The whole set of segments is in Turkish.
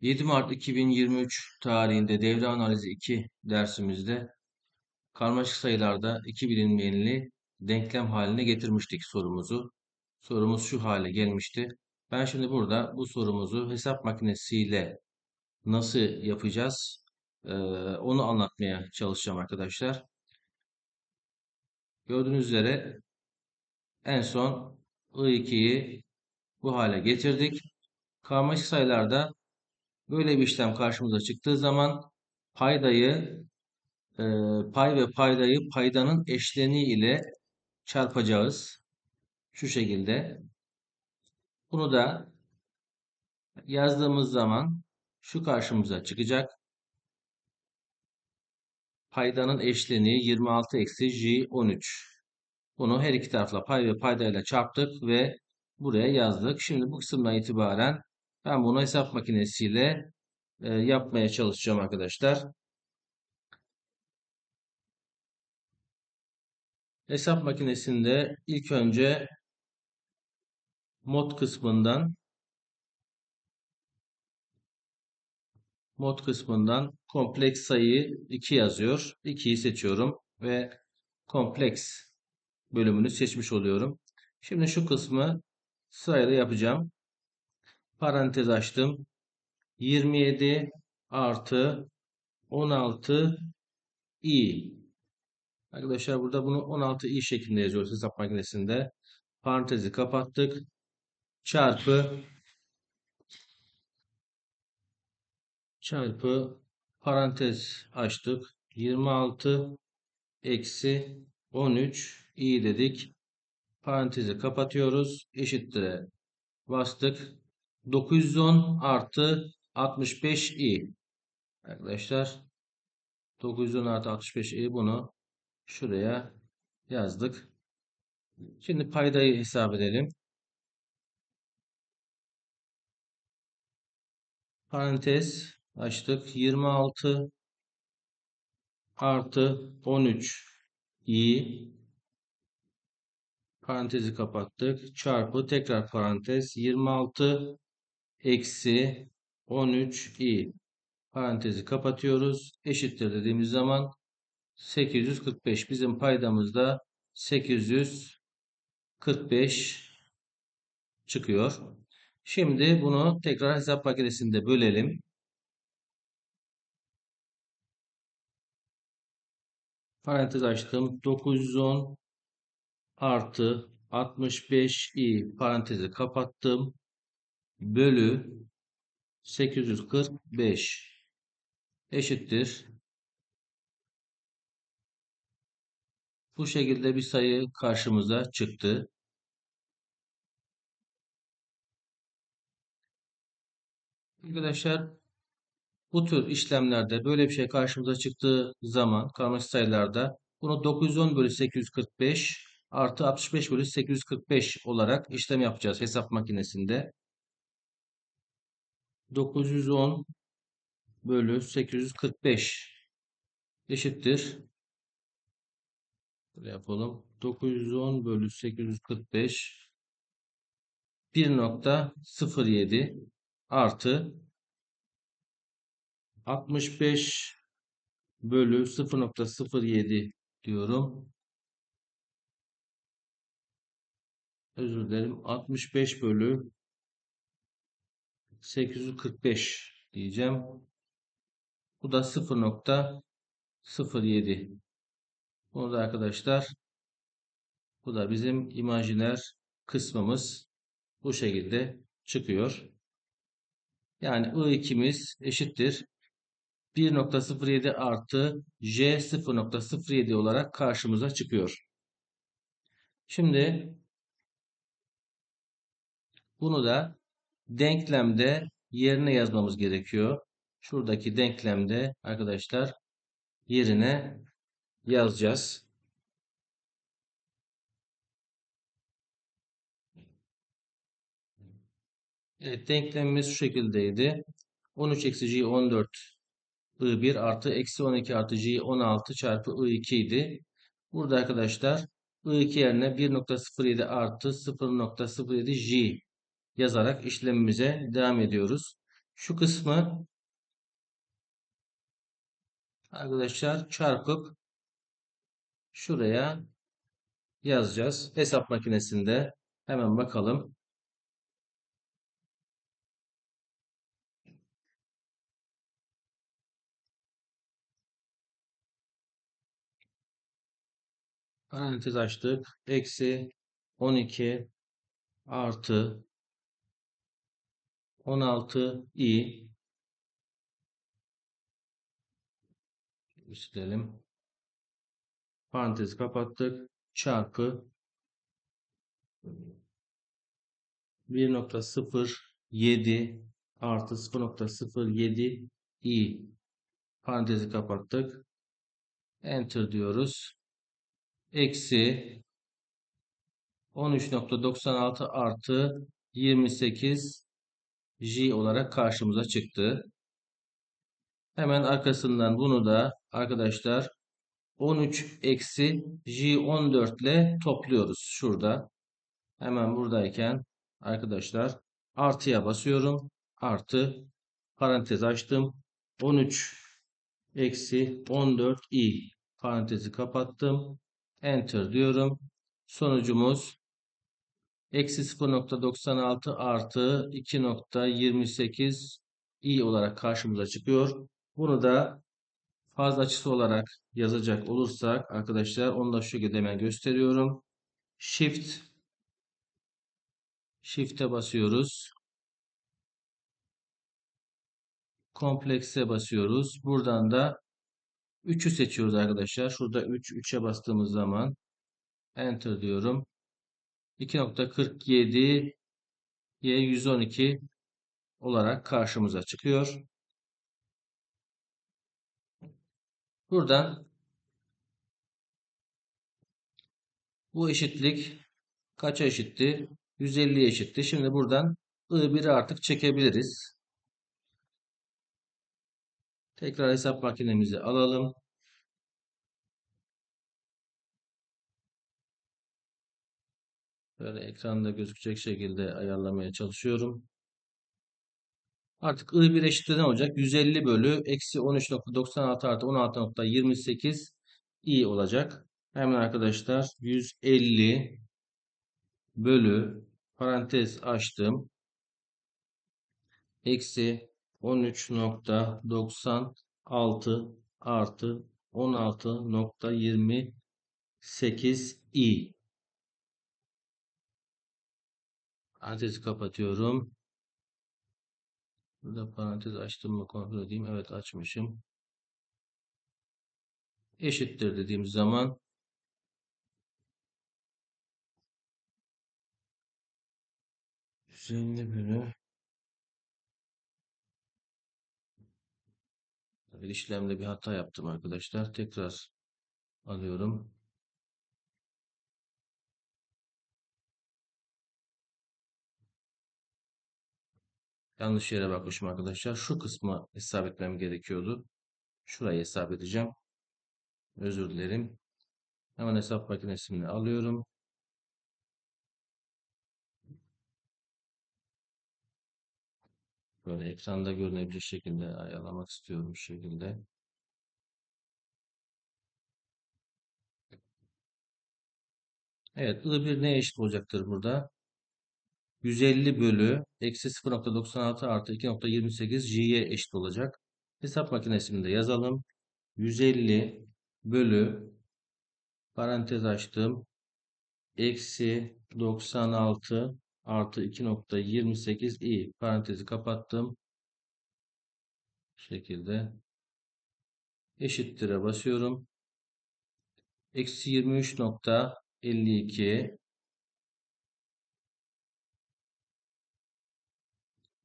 7 Mart 2023 tarihinde devre analizi 2 dersimizde karmaşık sayılarda iki bilinmeyenli denklem haline getirmiştik sorumuzu. Sorumuz şu hale gelmişti. Ben şimdi burada bu sorumuzu hesap makinesiyle nasıl yapacağız ee, onu anlatmaya çalışacağım arkadaşlar. Gördüğünüz üzere en son I2'yi bu hale getirdik. Karmaşık sayılarda Böyle bir işlem karşımıza çıktığı zaman paydayı e, pay ve paydayı paydanın eşleniği ile çarpacağız. Şu şekilde. Bunu da yazdığımız zaman şu karşımıza çıkacak. Paydanın eşleniği 26 eksi J 13. Bunu her iki tarafla pay ve paydayla çarptık ve buraya yazdık. Şimdi bu kısımdan itibaren ben bunu hesap makinesiyle e, yapmaya çalışacağım arkadaşlar. Hesap makinesinde ilk önce mod kısmından mod kısmından kompleks sayıyı 2 yazıyor. 2'yi seçiyorum ve kompleks bölümünü seçmiş oluyorum. Şimdi şu kısmı sırayla yapacağım. Parantez açtım. 27 artı 16 i. Arkadaşlar burada bunu 16 i şeklinde yazıyoruz hesap makinesinde. Parantezi kapattık. Çarpı çarpı parantez açtık. 26 eksi 13 i dedik. Parantezi kapatıyoruz. Eşittir bastık. 910 artı 65 i. Arkadaşlar 910 artı 65 i bunu şuraya yazdık. Şimdi paydayı hesap edelim. Parantez açtık. 26 artı 13 i parantezi kapattık. Çarpı tekrar parantez 26 eksi 13 i parantezi kapatıyoruz. Eşittir dediğimiz zaman 845 bizim paydamızda 845 çıkıyor. Şimdi bunu tekrar hesap makinesinde bölelim. Parantez açtım. 910 artı 65 i parantezi kapattım. Bölü 845 eşittir. Bu şekilde bir sayı karşımıza çıktı. Arkadaşlar bu tür işlemlerde böyle bir şey karşımıza çıktığı zaman karmaşık sayılarda bunu 910 bölü 845 artı 65 bölü 845 olarak işlem yapacağız hesap makinesinde. 910 bölü 845 eşittir. Böyle yapalım. 910 bölü 845 1.07 artı 65 bölü 0.07 diyorum. Özür dilerim. 65 bölü 845 diyeceğim. Bu da 0.07. Bunu da arkadaşlar bu da bizim imajiner kısmımız bu şekilde çıkıyor. Yani I2'miz eşittir 1.07 artı J 0.07 olarak karşımıza çıkıyor. Şimdi bunu da denklemde yerine yazmamız gerekiyor. Şuradaki denklemde arkadaşlar yerine yazacağız. Evet denklemimiz şu şekildeydi. 13 eksi J 14 I1 artı eksi 12 artı J 16 çarpı I2 idi. Burada arkadaşlar I2 yerine 1.07 artı 0.07 J yazarak işlemimize devam ediyoruz. Şu kısmı arkadaşlar çarpıp şuraya yazacağız. Hesap makinesinde hemen bakalım. Parantez açtık. Eksi 12 artı 16 i silelim. Parantezi kapattık. Çarpı 1.07 artı 0.07 i parantezi kapattık. Enter diyoruz. Eksi 13.96 artı 28 J olarak karşımıza çıktı. Hemen arkasından bunu da arkadaşlar 13 eksi J14 ile topluyoruz. Şurada. Hemen buradayken arkadaşlar artıya basıyorum. Artı parantez açtım. 13 eksi 14 i parantezi kapattım. Enter diyorum. Sonucumuz eksi 0.96 artı 2.28 i olarak karşımıza çıkıyor. Bunu da fazla açısı olarak yazacak olursak arkadaşlar onu da şu şekilde hemen gösteriyorum. Shift Shift'e basıyoruz. Komplekse basıyoruz. Buradan da 3'ü seçiyoruz arkadaşlar. Şurada 3, 3'e bastığımız zaman Enter diyorum. 2.47 Y 112 olarak karşımıza çıkıyor. Buradan bu eşitlik kaça eşitti? 150'ye eşitti. Şimdi buradan I1'i artık çekebiliriz. Tekrar hesap makinemizi alalım. Böyle ekranda gözükecek şekilde ayarlamaya çalışıyorum. Artık I1 eşittir ne olacak? 150 bölü eksi 13.96 artı 16.28 i olacak. Hemen arkadaşlar 150 bölü parantez açtım. Eksi 13.96 artı 16.28 i. Parantezi kapatıyorum. Burada parantez açtım mı kontrol edeyim. Evet açmışım. Eşittir dediğim zaman Düzenli bölü bir işlemde bir hata yaptım arkadaşlar. Tekrar alıyorum. Yanlış yere bakmışım arkadaşlar. Şu kısmı hesap etmem gerekiyordu. Şurayı hesap edeceğim. Özür dilerim. Hemen hesap makinesini alıyorum. Böyle ekranda görünebilecek şekilde ayarlamak istiyorum bu şekilde. Evet, I1 neye eşit olacaktır burada? 150 bölü eksi 0.96 artı 2.28 J'ye eşit olacak. Hesap makinesini de yazalım. 150 bölü parantez açtım. Eksi 96 artı 2.28 i parantezi kapattım. Bu şekilde eşittir'e basıyorum. Eksi 23.52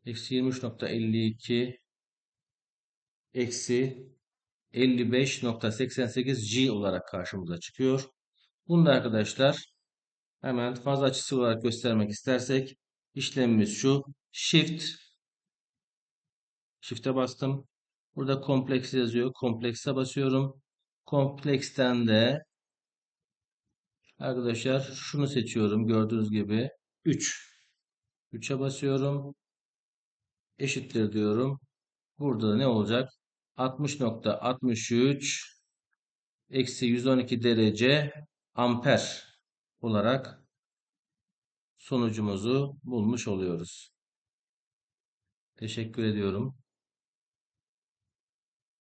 eksi 23.52 eksi 55.88 G olarak karşımıza çıkıyor. Bunu da arkadaşlar hemen fazla açısı olarak göstermek istersek işlemimiz şu. Shift Shift'e bastım. Burada kompleks yazıyor. Komplekse basıyorum. Kompleksten de arkadaşlar şunu seçiyorum. Gördüğünüz gibi 3. 3'e basıyorum. Eşittir diyorum. Burada da ne olacak? 60.63 eksi 112 derece amper olarak sonucumuzu bulmuş oluyoruz. Teşekkür ediyorum.